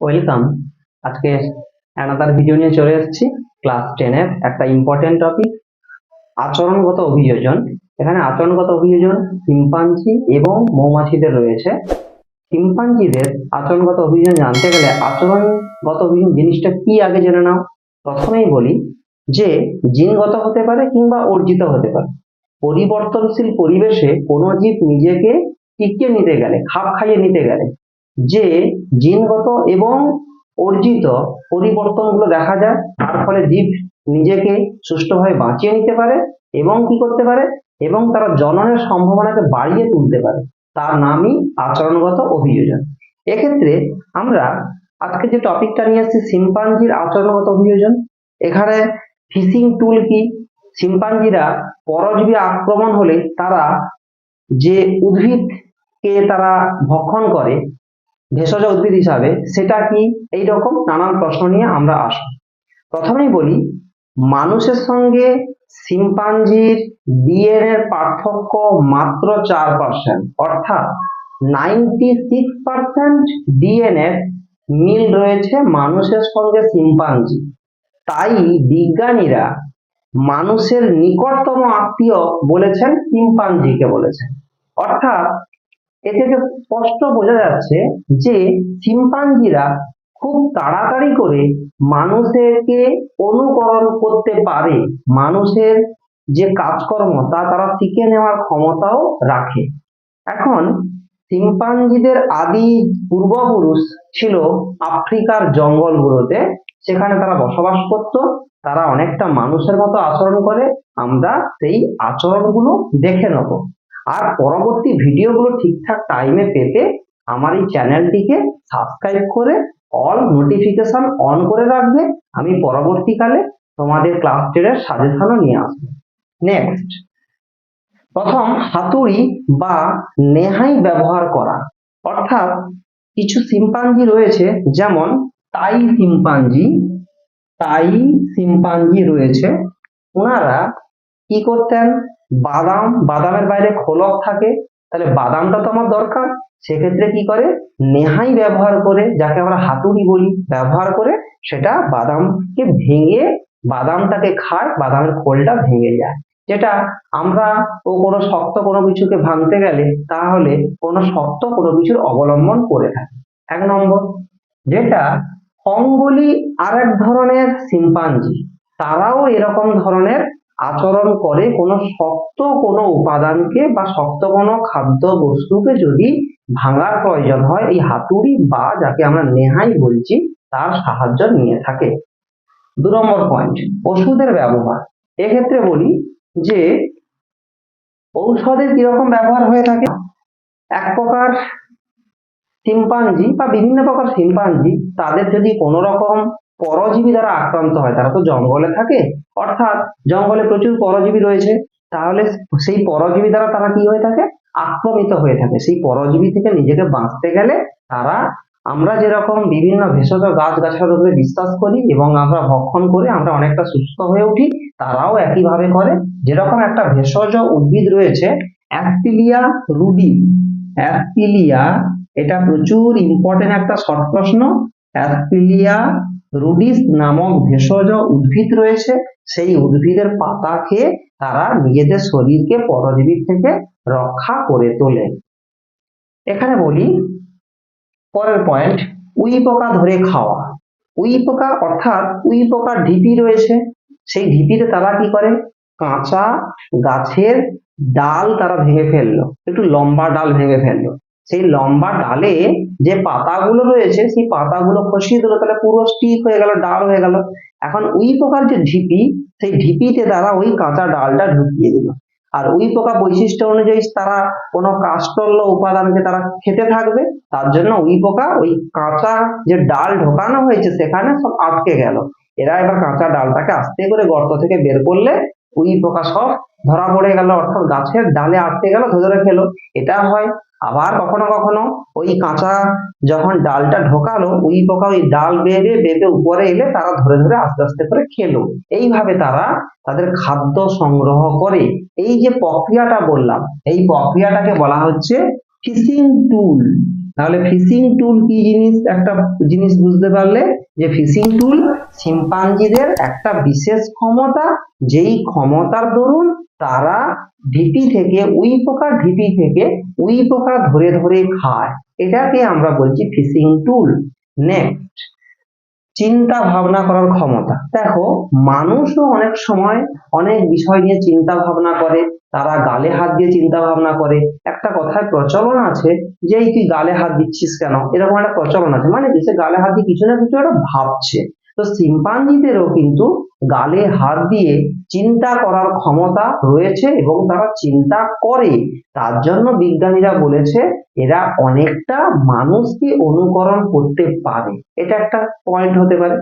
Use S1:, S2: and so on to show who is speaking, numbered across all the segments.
S1: Welcome আজকে another video নিয়ে চলে এসেছি। ক্লাস টেনের একটা ইম্পর্টেন্ট টপিক আচরণগত অভিযোজন। এখানে আচরণগত অভিযোজন শিম্পাঞ্জি এবং মৌমাছিদের রয়েছে। শিম্পাঞ্জিদের আচরণগত অভিযোজন জানতে গেলে আচরণগত অভিযোজন জিনিসটা কি আগে জেনে নাও। প্রথমেই বলি যে, জিনগত হতে পারে কিংবা অর্জিত হতে পারে। পরিবর্তনশীল পরিবেশে কোনো জীব নিজেকে টিকিয়ে নিতে গেলে, খাপ খাইয়ে নিতে গেলে, যে জিনগত এবং অর্জিত পরিবর্তনগুলো দেখা যায়। তার ফলে জীব নিজেকে সুষ্ঠুভাবে বাঁচিয়ে নিতে পারে এবং কি করতে পারে? এবং তারা জননের সম্ভাবনাকে বাড়িয়ে তুলতে পারে। তার নামই আচরণগত অভিযোজন। এক্ষেত্রে আমরা আজকে যে টপিকটা নিয়ে এসেছি শিম্পাঞ্জির আচরণগত অভিযোজন, এখানে ফিশিং টুল কি? শিম্পাঞ্জিরা পরজীবী আক্রমণ হলে তারা যে উদ্ভিদকে তারা ভক্ষণ করে ভেষজ উদ্ভিদ হিসাবে সেটা কি? এই রকম নানান প্রশ্ন নিয়ে আমরা আসব। প্রথমেই বলি, মানুষের সঙ্গে শিম্পাঞ্জির ডিএনএ পার্থক্য মাত্র চার পার্সেন্ট অর্থাৎ নাইনটি সিক্স পার্সেন্ট ডিএনএ মিল রয়েছে মানুষের সঙ্গে শিম্পাঞ্জি। তাই বিজ্ঞানীরা মানুষের নিকটতম আত্মীয় বলেছেন, শিম্পাঞ্জিকে বলেছেন। অর্থাৎ এ থেকে স্পষ্ট বোঝা যাচ্ছে যে শিম্পাঞ্জিরা খুব তাড়াতাড়ি করে মানুষেরকে অনুকরণ করতে পারে। মানুষের যে কাজকর্ম, তা তারা শিখে নেওয়ার ক্ষমতাও রাখে। এখন শিম্পাঞ্জিদের আদি পূর্বপুরুষ ছিল আফ্রিকার জঙ্গলগুলোতে। সেখানে তারা বসবাস করত। তারা অনেকটা মানুষের মতো আচরণ করে। আমরা সেই আচরণগুলো দেখে নেব। আর পরবর্তী ভিডিওগুলো ঠিকঠাক টাইমে পেতে আমার এই চ্যানেলটিকে সাবস্ক্রাইব করে অল নোটিফিকেশন অন করে রাখবে। আমি পরবর্তীকালে তোমাদের ক্লাস টেনের সাজেশনও নিয়ে আসব। নেক্সট প্রথম, হাতুড়ি বা নেহাই ব্যবহার করা। অর্থাৎ কিছু সিম্পাঞ্জি রয়েছে, যেমন তাই সিম্পাঞ্জি তাই সিম্পাঞ্জি রয়েছে। ওনারা কি করতেন? বাদাম, বাদামের বাইরে খোলক থাকে, তাহলে বাদামটা তো আমার দরকার। সেক্ষেত্রে কি করে? নেহাই ব্যবহার করে, যাকে আমরা হাতুড়ি বলি, ব্যবহার করে সেটা বাদামকে ভেঙে, বাদামটাকে খায়, বাদামের খোলটা ভেঙে যায়। যেটা আমরা ও কোনো শক্ত কোনো কিছুকে ভাঙতে গেলে, তাহলে কোনো শক্ত কোনো কিছুর অবলম্বন করে থাকে। এক নম্বর, যেটা অঙ্গলি আর এক ধরনের সিম্পাঞ্জি তারাও এরকম ধরনের আচরণ করে কোনো শক্ত কোনো উপাদানকে বা শক্ত কোনো খাদ্য বস্তুকে যদি ভাঙার প্রয়োজন হয়, এই হাতুড়ি বা যাকে আমরা নেহাই বলছি, তার সাহায্য নিয়ে থাকে। দু নম্বর পয়েন্ট ওষুধের ব্যবহার। এক্ষেত্রে বলি যে ঔষধের কীরকম ব্যবহার হয়ে থাকে? এক প্রকার শিম্পাঞ্জি বা বিভিন্ন প্রকার শিম্পাঞ্জি, তাদের যদি কোনো রকম পরজীবী দ্বারা আক্রান্ত হয়, তারা তো জঙ্গলে থাকে। অর্থাৎ জঙ্গলে প্রচুর পরজীবী রয়েছে। তাহলে সেই পরজীবী দ্বারা তারা কি হয়ে থাকে? আক্রমিত হয়ে থাকে। সেই পরজীবী থেকে নিজেকে বাঁচতে গেলে তারা, আমরা যেরকম বিভিন্ন ভেষজ গাছ গাছার উপরে বিশ্বাস করি এবং আমরা ভক্ষণ করে আমরা অনেকটা সুস্থ হয়ে উঠি, তারাও একইভাবে করে। যেরকম একটা ভেষজ উদ্ভিদ রয়েছে অ্যাক্টিলিয়া রুডি। অ্যাক্টিলিয়া এটা প্রচুর ইম্পর্টেন্ট একটা শর্ট প্রশ্ন। অ্যাসপিলিয়া রুডিস নামক ভেষজ উদ্ভিদ রয়েছে, সেই উদ্ভিদের পাতা খেয়ে তারা নিজেদের শরীরকে পরজীবীর থেকে রক্ষা করে তোলে। এখানে বলি, পরের পয়েন্ট উই পোকা ধরে খাওয়া। উই পোকা অর্থাৎ উই পোকার ঢিপি রয়েছে, সেই ঢিপিতে তারা কি করে? কাঁচা গাছের ডাল তারা ভেঙে ফেলল, একটু লম্বা ডাল ভেঙে ফেলল। সেই লম্বা ডালে যে পাতাগুলো রয়েছে, সেই পাতাগুলো খসিয়ে দিল, তাহলে পুরো স্টিক হয়ে গেল, ডাল হয়ে গেল। এখন উই পোকার যে ঢিপি, সেই ঢিপিতে তারা ওই কাঁচা ডালটা ঢুকিয়ে দিল। আর উই পোকা বৈশিষ্ট্য অনুযায়ী তারা কোনো কাষ্টল্য উপাদানকে তারা খেতে থাকবে, তার জন্য উই পোকা ওই কাঁচা যে ডাল ঢোকানো হয়েছে, সেখানে সব আটকে গেল। এরা এবার কাঁচা ডালটাকে আস্তে করে গর্ত থেকে বের করলে উই পোকা সব ধরা পড়ে গেল, অর্থাৎ গাছের ডালে আটকে গেল ধরে খেলো এটা হয় আবার কখনো কখনো ওই কাঁচা যখন ডালটা ঢোকালো উই পোকা ওই ডাল বেয়ে বেঁধে উপরে এলে তারা ধরে ধরে আস্তে আস্তে করে খেলো। এইভাবে তারা তাদের খাদ্য সংগ্রহ করে। এই যে প্রক্রিয়াটা বললাম, এই প্রক্রিয়াটাকে বলা হচ্ছে ফিশিং টুল তাহলে ফিশিং টুল কি জিনিস? একটা জিনিস বুঝতে পারলে যে ফিশিং টুল শিম্পাঞ্জিদের একটা বিশেষ ক্ষমতা, যেই ক্ষমতার দরুন তারা ঢিপি থেকে, উই পোকা ঢিপি থেকে উই পোকা ধরে ধরে খায়। এটাকে আমরা বলছি ফিশিং টুল নেক্সট চিন্তা ভাবনা করার ক্ষমতা। দেখো, মানুষও অনেক সময় অনেক বিষয় নিয়ে চিন্তা ভাবনা করে, তারা গালে হাত দিয়ে চিন্তা ভাবনা করে। একটা কথায় প্রচলন আছে যে তুই গালে হাত দিচ্ছিস কেন? এরকম একটা প্রচলন আছে। মানে সে গালে হাত দিয়ে কিছু না কিছু একটা ভাবছে। তো শিম্পাঞ্জিদেরও কিন্তু গালে হাত দিয়ে চিন্তা করার ক্ষমতা রয়েছে এবং তারা চিন্তা করে। তার জন্য বিজ্ঞানীরা বলেছে, এরা অনেকটা মানুষকে অনুকরণ করতে পারে। এটা একটা পয়েন্ট হতে পারে।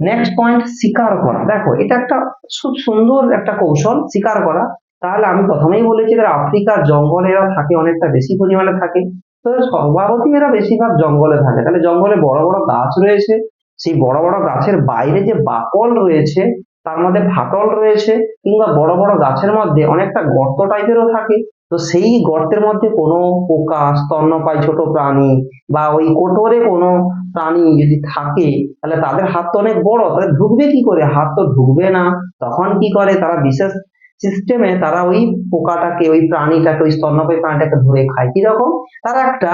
S1: নেক্সট পয়েন্ট শিকার করা। দেখো, এটা একটা খুব সুন্দর একটা কৌশল, শিকার করা। তাহলে আমি প্রথমেই বলেছি, এরা আফ্রিকার জঙ্গলে এরা থাকে, অনেকটা বেশি পরিমাণে থাকে। তো সর্বাবতী এরা বেশিরভাগ জঙ্গলে থাকে। তাহলে জঙ্গলে বড় বড় গাছ রয়েছে সেই বড় বড় গাছের বাইরে যে বাকল রয়েছে, তার মধ্যে ফাটল রয়েছে কিংবা বড় বড় গাছের মধ্যে অনেকটা গর্ত টাইপেরও থাকে। তো সেই গর্তের মধ্যে কোনো পোকা, স্তন্যপায়ী ছোট প্রাণী বা ওই কোটরে কোনো প্রাণী যদি থাকে, তাহলে তাদের হাত তো অনেক বড়, তাহলে ঢুকবে কি করে? হাত তো ঢুকবে না। তখন কি করে? তারা বিশেষ সিস্টেমে তারা ওই পোকাটাকে, ওই প্রাণীটাকে, ওই স্তন্যপায়ী প্রাণীটাকে ধরে খায়। কীরকম? তারা একটা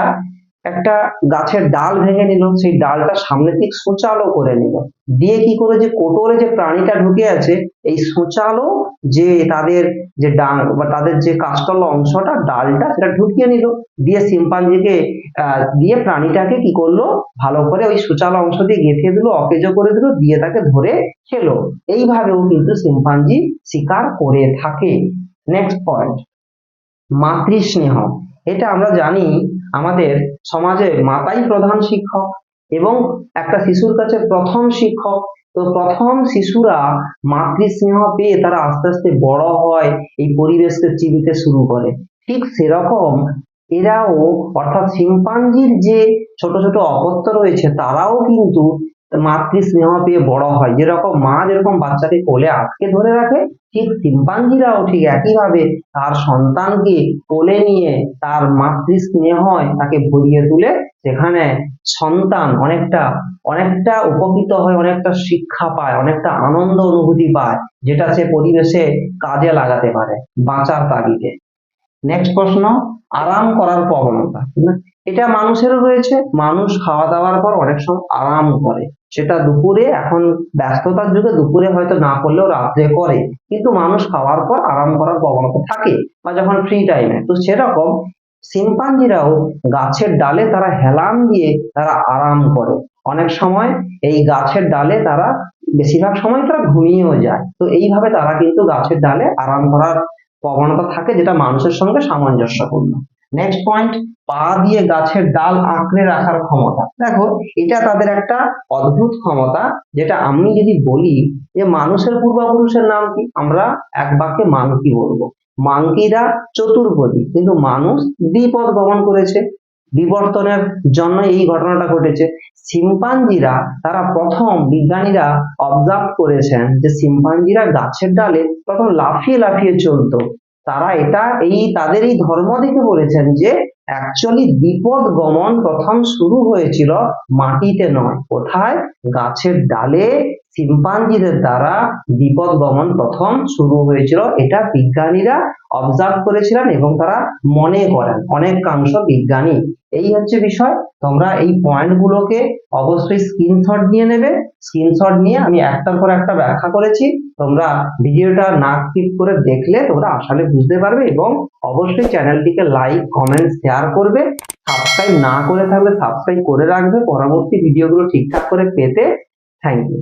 S1: একটা গাছের ডাল ভেঙে নিল, সেই ডালটা সামনে দিক সোচালো করে নিল। দিয়ে কি করে যে কোটরে যে প্রাণীটা ঢুকে আছে, এই সোচালো যে তাদের যে ডাং বা তাদের যে কাস্টল অংশটা, ডালটা সেটা ঢুকিয়ে নিল। দিয়ে শিম্পাঞ্জিকে, আহ, দিয়ে প্রাণীটাকে কি করল? ভালো করে ওই সোচালো অংশ দিয়ে গেঁথে দিল, অকেজো করে দিল, দিয়ে তাকে ধরে খেলো। এইভাবেও কিন্তু শিম্পাঞ্জি শিকার করে থাকে। নেক্সট পয়েন্ট মাতৃস্নেহ। এটা আমরা জানি আমাদের সমাজে মাতাই প্রধান শিক্ষক এবং একটা শিশুর কাছে প্রথম শিক্ষক। তো প্রথম শিশুরা মাতৃস্নেহ পেয়ে তারা আস্তে আস্তে বড় হয়, এই পরিবেশকে চিনতে শুরু করে। ঠিক সেরকম এরাও অর্থাৎ শিম্পাঞ্জির যে ছোট ছোট অপত্য রয়েছে, তারাও কিন্তু মাতৃ স্নেহ পেয়ে বড় হয়। যেরকম মা যেরকম বাচ্চাকে কোলে আটকে ধরে রাখে, ঠিক শিম্পাঞ্জিরাও ঠিক একইভাবে তার সন্তানকে কোলে নিয়ে তার মাতৃ স্নেহ তাকে ভরিয়ে তুলে সেখানে সন্তান অনেকটা অনেকটা উপকৃত হয়, অনেকটা শিক্ষা পায়, অনেকটা আনন্দ অনুভূতি পায়, যেটা সে পরিবেশে কাজে লাগাতে পারে বাঁচার তাগিদে। নেক্সট প্রশ্ন, আরাম করার প্রবণতা। এটা মানুষেরও রয়েছে, মানুষ খাওয়া দাওয়ার পর অনেক সময় আরাম করে। সেটা দুপুরে, এখন ব্যস্ততার যুগে দুপুরে হয়তো না করলেও রাত্রে করে। কিন্তু মানুষ খাওয়ার পর আরাম করার প্রবণতা থাকে, বা যখন ফ্রি টাইমে তো সেরকম শিম্পাঞ্জিরাও গাছের ডালে তারা হেলান দিয়ে তারা আরাম করে। অনেক সময় এই গাছের ডালে তারা, বেশিরভাগ সময় তারা ঘুমিয়েও যায়। তো এইভাবে তারা কিন্তু গাছের ডালে আরাম করার প্রবণতা থাকে, যেটা মানুষের সঙ্গে সামঞ্জস্যপূর্ণ। নেক্সট পয়েন্ট পা দিয়ে গাছের ডাল আঁকড়ে রাখার ক্ষমতা। দেখো, এটা তাদের একটা অদ্ভুত ক্ষমতা, যেটা আমি যদি বলি যে মানুষের পূর্বপুরুষের নাম কি? আমরা এক বাক্যে মাংকি বলব। মাংকিরা চতুর্পদী কিন্তু মানুষ দ্বিপদ গমন করেছে। বিবর্তনের জন্য এই ঘটনাটা ঘটেছে। সিম্পাঞ্জিরা তারা প্রথম বিজ্ঞানীরা অবজার্ভ করেছেন যে সিম্পাঞ্জিরা গাছের ডালে প্রথম লাফিয়ে লাফিয়ে চলতো। তারা এটা এই তাদের এই ধর্ম দেখে বলেছেন যে অ্যাকচুয়ালি বিপদ গমন প্রথম শুরু হয়েছিল মাটিতে নয়, কোথায়? গাছের ডালে শিম্পাঞ্জিদের দ্বারা বিপদ গমন প্রথম শুরু হয়েছিল। এটা বিজ্ঞানীরা অবজার্ভ করেছিলেন এবং তারা মনে করেন, অনেকাংশ বিজ্ঞানী। এই হচ্ছে বিষয়। তোমরা এই পয়েন্ট গুলোকে অবশ্যই স্ক্রিনশট নিয়ে নেবে। স্ক্রিনশট নিয়ে আমি একটার পর একটা ব্যাখ্যা করেছি। তোমরা ভিডিওটা না স্কিপ করে দেখলে তোমরা আসলে বুঝতে পারবে এবং অবশ্যই চ্যানেলটিকে লাইক কমেন্ট শেয়ার করবে। সাবস্ক্রাইব না করে থাকলে সাবস্ক্রাইব করে রাখবে। পরবর্তী ভিডিওগুলো ঠিকঠাক করে পেতে থ্যাংক ইউ